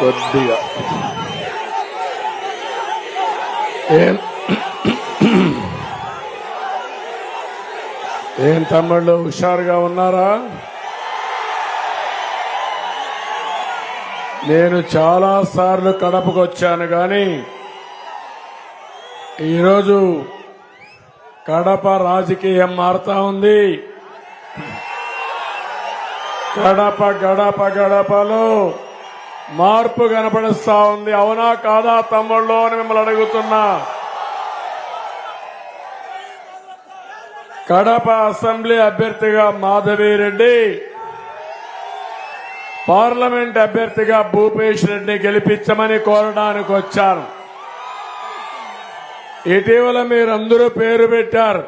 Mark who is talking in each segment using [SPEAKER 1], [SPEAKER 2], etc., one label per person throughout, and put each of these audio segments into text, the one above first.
[SPEAKER 1] కొద్దిగా. ఏం? ఏం తమ్ముళ్ళు హుషారుగా ఉన్నారా? నేను చాలా సార్లు కడపకు వచ్చాను కానీ ఈరోజు కడప రాజకీయం మారుతా ఉంది. గడప గడప గడపలో మార్పు కనపడిస్తా ఉంది. అవునా కాదా తమ్ముళ్ళు అని మిమ్మల్ని అడుగుతున్నా. కడప అసెంబ్లీ అభ్యర్థిగా మాధవిరెడ్డి పార్లమెంట్ అభ్యర్థిగా భూపేష్ రెడ్డి గెలిపించమని కోరడానికి వచ్చాను ఇటీవల మీరందరూ పేరు పెట్టారు.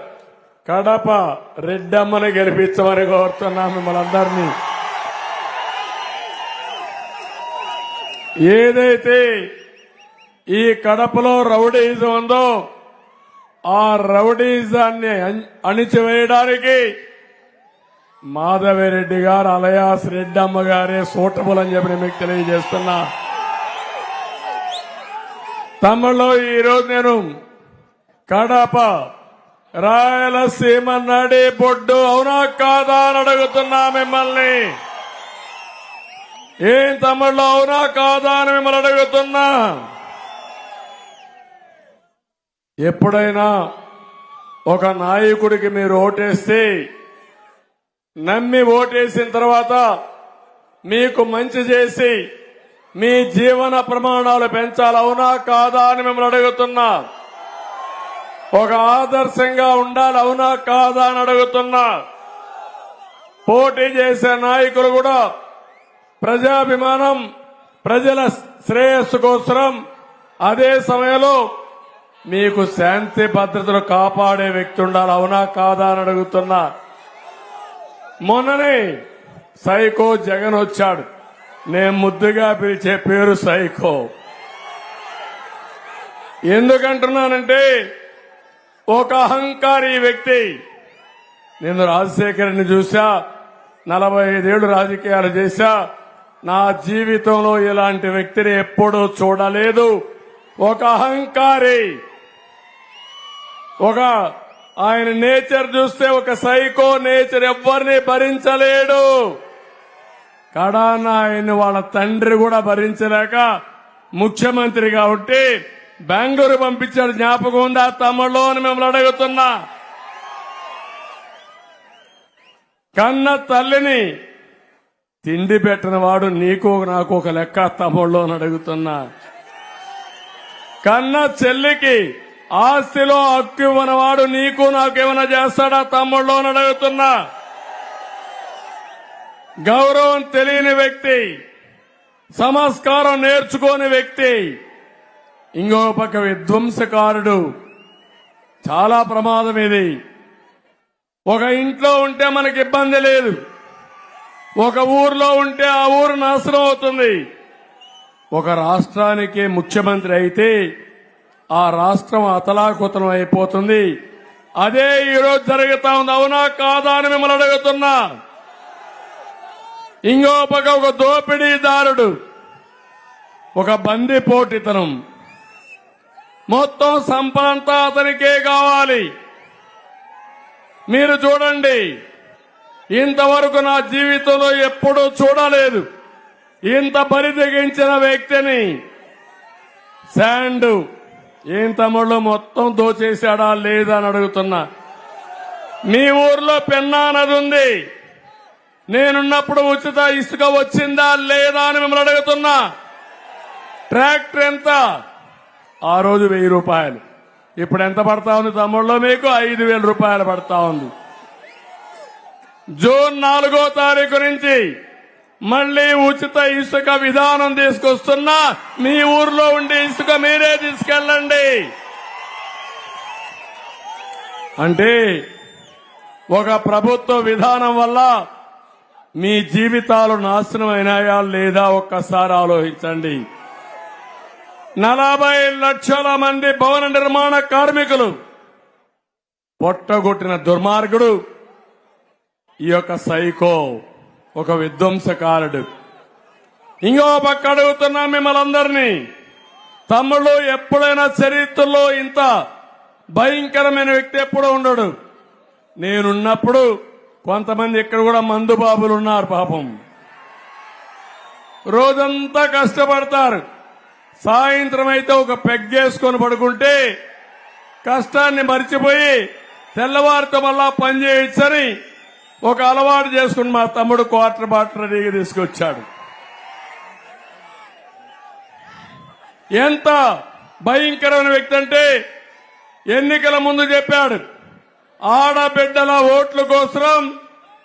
[SPEAKER 1] కడప రెడ్డమ్మని గెలిపించమని కోరుతున్నాం మిమ్మల్ని అందరినీ. ఏదైతే ఈ కడపలో రౌడీజం ఉందో ఆ రౌడీజాన్ని అణిచివేయడానికి మాధవిరెడ్డి గారు అలయాస్ రెడ్డమ్మ గారే సూటబుల్ అని చెప్పి మీకు తెలియజేస్తున్నా. తమలో ఈరోజు నేను కడప రాయలసీమ నడి బొడ్డు అవునా కాదా అని అడుగుతున్నా మిమ్మల్ని. ఏం తమ్ముళ్ళు అవునా కాదా అని మిమ్మల్ని అడుగుతున్నా. ఎప్పుడైనా ఒక నాయకుడికి మీరు ఓటేస్తే నమ్మి ఓటేసిన తర్వాత మీకు మంచి చేసి మీ జీవన ప్రమాణాలు పెంచాలి అవునా కాదా అని మిమ్మల్ని అడుగుతున్నా. ఒక ఆదర్శంగా ఉండాలి అవునా కాదా అని అడుగుతున్నా. పోటీ చేసే నాయకులు కూడా ప్రజాభిమానం ప్రజల శ్రేయస్సు కోసం అదే సమయంలో మీకు శాంతి భద్రతలు కాపాడే వ్యక్తి ఉండాలి. అవునా కాదా అని అడుగుతున్నా. మొన్ననే సైకో జగన్ వచ్చాడు. నేను ముద్దుగా పిలిచే పేరు సైకో. ఎందుకంటున్నానంటే ఒక అహంకారి వ్యక్తి. నేను రాజశేఖర్ని చూసా నలభై ఐదేళ్ళు రాజకీయాలు చేశా. నా జీవితంలో ఇలాంటి వ్యక్తిని ఎప్పుడూ చూడలేదు. ఒక అహంకారి. ఒక ఆయన నేచర్ చూస్తే ఒక సైకో నేచర్ ఎవరిని భరించలేడు. కడాన ఆయన వాళ్ళ తండ్రి కూడా భరించలేక ముఖ్యమంత్రిగా కాబట్టి బెంగళూరు పంపించాడు జ్ఞాపకం ఉందా? తమ్ముళ్ళు అని మిమ్మల్ని అడుగుతున్నా. కన్న తల్లిని తిండి పెట్టిన వాడు నీకు నాకు ఒక లెక్క తమ్ముళ్ళు అని అడుగుతున్నా. కన్న చెల్లికి ఆస్తిలో హక్కు ఇవ్వనవాడు నీకు నాకేమైనా చేస్తాడా తమ్ముళ్ళు అని అడుగుతున్నా. గౌరవం తెలియని వ్యక్తి సంస్కారం నేర్చుకోని వ్యక్తి ఇంకో పక్క విధ్వంసకారుడు. చాలా ప్రమాదం ఇది. ఒక ఇంట్లో ఉంటే మనకి ఇబ్బంది లేదు. ఒక ఊర్లో ఉంటే ఆ ఊరు నాశనం అవుతుంది. ఒక రాష్ట్రానికి ముఖ్యమంత్రి అయితే ఆ రాష్ట్రం అతలాకుతలం అయిపోతుంది. అదే ఈరోజు జరుగుతా ఉంది. అవునా కాదా అని మిమ్మల్ని అడుగుతున్నా. ఇంకో పక్క ఒక దోపిడీదారుడు ఒక బంది పోటీతనం మొత్తం సంపదంతా అతనికే కావాలి. మీరు చూడండి. ఇంతవరకు నా జీవితంలో ఎప్పుడూ చూడలేదు. ఇంత బరి తెగించిన వ్యక్తిని శాండ్ ఏం తమ్ముళ్ళు మొత్తం దోచేశాడా లేదా అని అడుగుతున్నా. మీ ఊర్లో పెన్నా నది ఉంది. నేనున్నప్పుడు ఉచిత ఇసుక వచ్చిందా లేదా అని మిమ్మల్ని అడుగుతున్నా. ట్రాక్టర్ ఎంత? ఆ రోజు వెయ్యి రూపాయలు. ఇప్పుడు ఎంత పడతా ఉంది తమ్ముళ్ళు మీకు? ఐదు వేల రూపాయలు పడతా ఉంది. జూన్ నాలుగో తారీఖు నుంచి మళ్ళీ ఉచిత ఇసుక విధానం తీసుకొస్తున్నా మీ ఊర్లో ఉండే ఇసుక మీరే తీసుకెళ్ళండి. అంటే ఒక ప్రభుత్వ విధానం వల్ల మీ జీవితాలు నాశనమైనాయా లేదా ఒక్కసారి ఆలోచించండి. నలభై లక్షల మంది భవన నిర్మాణ కార్మికులు పొట్టగొట్టిన దుర్మార్గుడు ఈ యొక్క సైకో ఒక విధ్వంసకారుడు. ఇంకో పక్క అడుగుతున్నా మిమ్మల్ని అందరినీ తమ్ముళ్ళు ఎప్పుడైనా చరిత్రలో ఇంత భయంకరమైన వ్యక్తి ఎప్పుడూ ఉండడు. నేనున్నప్పుడు కొంతమంది ఇక్కడ కూడా మందు బాబులు ఉన్నారు పాపం. రోజంతా కష్టపడతారు. సాయంత్రం అయితే ఒక పెగ్గేసుకొని పడుకుంటే కష్టాన్ని మర్చిపోయి తెల్లవారితో మళ్ళా పని చేయొచ్చని ఒక అలవాటు చేసుకుని మా తమ్ముడు క్వార్టర్ బాటర్ అడిగి తీసుకొచ్చాడు. ఎంత భయంకరమైన వ్యక్తి అంటే ఎన్నికల ముందు చెప్పాడు ఆడబిడ్డల ఓట్ల కోసం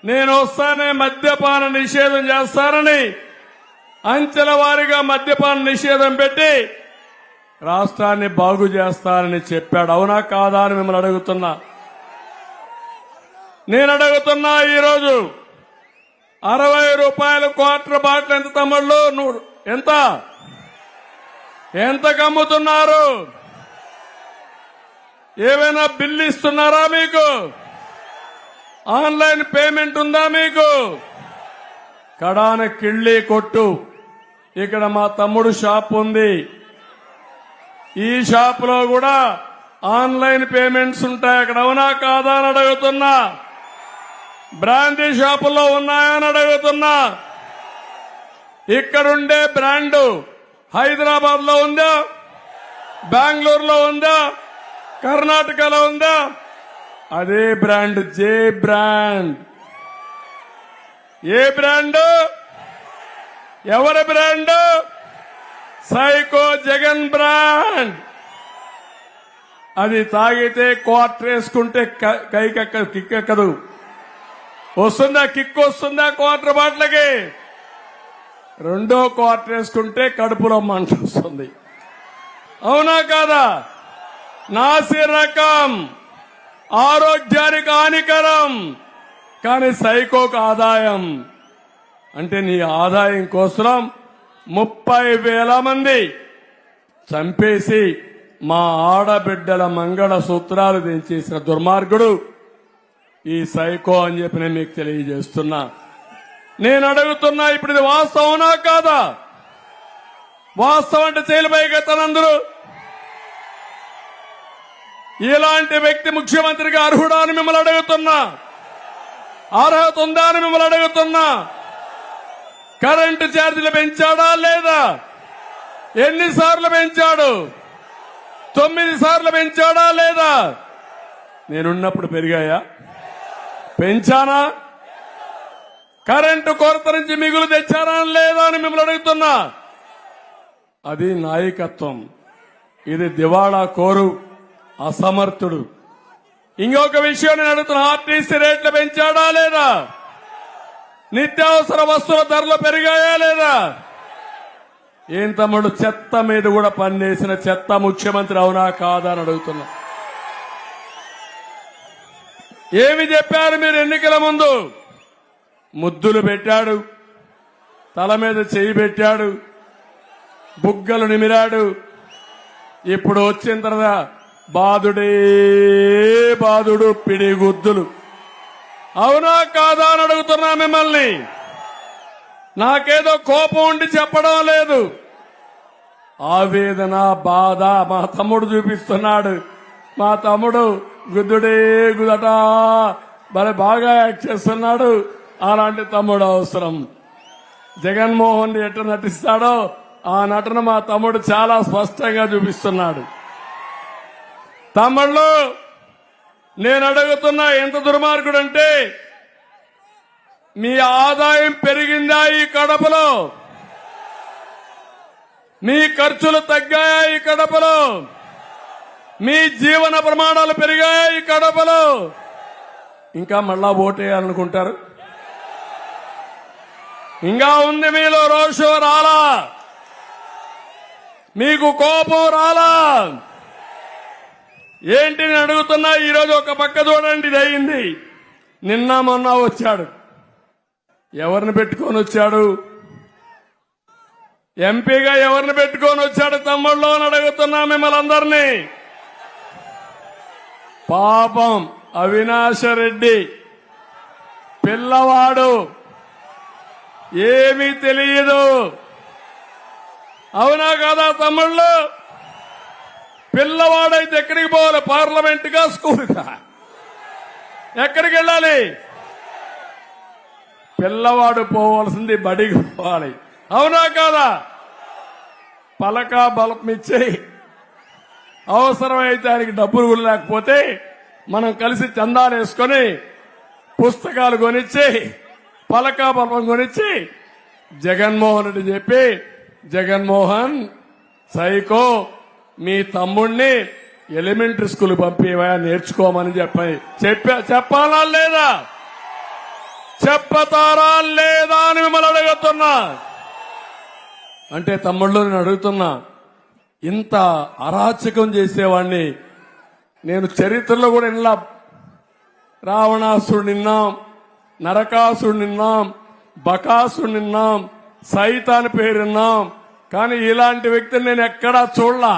[SPEAKER 1] నేను వస్తానే మద్యపాన నిషేధం చేస్తానని అంచెల వారిగా మద్యపాన నిషేధం పెట్టి రాష్ట్రాన్ని బాగు చేస్తానని చెప్పాడు. అవునా కాదా అని మిమ్మల్ని అడుగుతున్నా. నేను అడుగుతున్నా ఈరోజు అరవై రూపాయల క్వార్టర్ బాటిల్ ఎంత తమ్ముళ్ళు? నూరు ఎంత? ఎంత కమ్ముతున్నారు ఏమైనా బిల్లు ఇస్తున్నారా మీకు? ఆన్లైన్ పేమెంట్ ఉందా మీకు? కడాన కిళ్ళి కొట్టు. ఇక్కడ మా తమ్ముడు షాప్ ఉంది. ఈ షాప్లో కూడా ఆన్లైన్ పేమెంట్స్ ఉంటాయి. అక్కడ అవునా కాదా అని అడుగుతున్నా. బ్రాందీ షాపుల్లో ఉన్నాయని అడుగుతున్నా. ఇక్కడుండే బ్రాండు హైదరాబాద్లో ఉందా? బెంగళూరులో ఉందా? కర్ణాటకలో ఉందా? అదే బ్రాండ్ జే బ్రాండ్. ఏ బ్రాండ్? ఎవరి బ్రాండ్? Psycho Jagan brand. అది తాగితే క్వార్టర్ వేసుకుంటే క- కైకెక్క కిక్కెక్కదు. వస్తుందా కిక్ వస్తుందా క్వార్టర్ బాట్లకి? రెండో క్వార్టర్ వేసుకుంటే కడుపులో మంట వస్తుంది అవునా కాదా? నాసి రకం. ఆరోగ్యానికి హానికరం. కానీ సైకోకు ఆదాయం. అంటే నీ ఆదాయం కోసం ముప్పై వేల మంది చంపేసి మా ఆడబిడ్డల మంగళ సూత్రాలు తెంచేసిన దుర్మార్గుడు ఈ సైకో అని చెప్పి నేను మీకు తెలియజేస్తున్నా. నేను అడుగుతున్నా ఇప్పుడు ఇది వాస్తవనా కాదా? వాస్తవం అంటే తేలిపైకెత్తనందరూ ఇలాంటి వ్యక్తి ముఖ్యమంత్రిగా అర్హుడా అని మిమ్మల్ని అడుగుతున్నా. అర్హత ఉందా అని మిమ్మల్ని అడుగుతున్నా. కరెంటు ఛార్జీలు పెంచాడా లేదా? ఎన్నిసార్లు పెంచాడు? తొమ్మిది సార్లు పెంచాడా లేదా? నేనున్నప్పుడు పెరిగాయా? పెంచానా? కరెంటు కొరత నుంచి మిగులు తెచ్చారా లేదా అని మిమ్మల్ని అడుగుతున్నా. అది నాయకత్వం. ఇది దివాళా కోరు అసమర్థుడు. ఇంకొక విషయం నేను అడుగుతున్నా ఆర్టీసీ రేట్లు పెంచాడా లేదా? నిత్యావసర వస్తువుల ధరలు పెరిగాయా లేదా? ఏం తమ్ముడు చెత్త మీద కూడా పనిచేసిన చెత్త ముఖ్యమంత్రి అవునా కాదా అని అడుగుతున్నా. ఏమి చెప్పారు మీరు ఎన్నికల ముందు? ముద్దులు పెట్టాడు తల మీద చేయి పెట్టాడు బుగ్గలు నిమిరాడు. ఇప్పుడు వచ్చిన తర్వాత బాధుడే బాధుడు పిడిగుద్దులు. అవునా కాదా అని అడుగుతున్నా మిమ్మల్ని. నాకేదో కోపం ఉండి చెప్పడం లేదు. ఆవేదన బాధ మా తమ్ముడు చూపిస్తున్నాడు. మా తమ్ముడు గుద్దుడే గుదట. మరి బాగా యాక్ట్ చేస్తున్నాడు. అలాంటి తమ్ముడు అవసరం. జగన్మోహన్ రెడ్డి ఎట్లా నటిస్తాడో ఆ నటన మా తమ్ముడు చాలా స్పష్టంగా చూపిస్తున్నాడు. తమ్ముళ్ళు నేను అడుగుతున్నా ఎంత దుర్మార్గుడు అంటే మీ ఆదాయం పెరిగిందా ఈ కడపలో? మీ ఖర్చులు తగ్గాయా ఈ కడపలో? మీ జీవన ప్రమాణాలు పెరిగాయి కడపలో. ఇంకా మళ్ళా ఓటేయాలనుకుంటారు. ఇంకా ఉంది మీలో రోషం రాలా. మీకు కోపం రాలా. ఏంటి నేను అడుగుతున్నా? ఈరోజు ఒక పక్క చూడండి ఇది అయింది. నిన్న మొన్న వచ్చాడు. ఎవరిని పెట్టుకొని వచ్చాడు? ఎంపీగా ఎవరిని పెట్టుకొని వచ్చాడు? తమ్ముళ్ళు అని అడుగుతున్నా మిమ్మల్ని అందరినీ. పాపం అవినాశ రెడ్డి పిల్లవాడు. ఏమీ తెలియదు. అవునా కాదా తమ్ముళ్ళు? పిల్లవాడైతే ఎక్కడికి పోవాలి? పార్లమెంట్గా స్కూల్గా స్కూల్ ఎక్కడికి వెళ్ళాలి? పిల్లవాడు పోవాల్సింది బడికి పోవాలి. అవునా కాదా? పలక బలం అవసరమైతే ఆయనకి డబ్బులు కూడా లేకపోతే మనం కలిసి చందాలు వేసుకొని పుస్తకాలు కొనిచ్చి పలకా పలకం కొనిచ్చి జగన్మోహన్ రెడ్డి చెప్పి జగన్మోహన్ సైకో మీ తమ్ముణ్ణి ఎలిమెంటరీ స్కూల్ పంపివా నేర్చుకోమని చెప్పాయి చెప్పా చెప్పాలా లేదా? చెప్పతారా లేదా అని మిమ్మల్ని అడుగుతున్నా. అంటే తమ్ముళ్ళు నేను అడుగుతున్నా ఇంత అరాచకం చేసేవాడిని నేను చరిత్రలో కూడా ఇలా రావణాసుడు నిన్నాం నరకాసుడు నిన్నాం బకాసుడు నిన్నాం సైతాన్ పేరున్నాం కానీ ఇలాంటి వ్యక్తిని నేను ఎక్కడా చూడలా.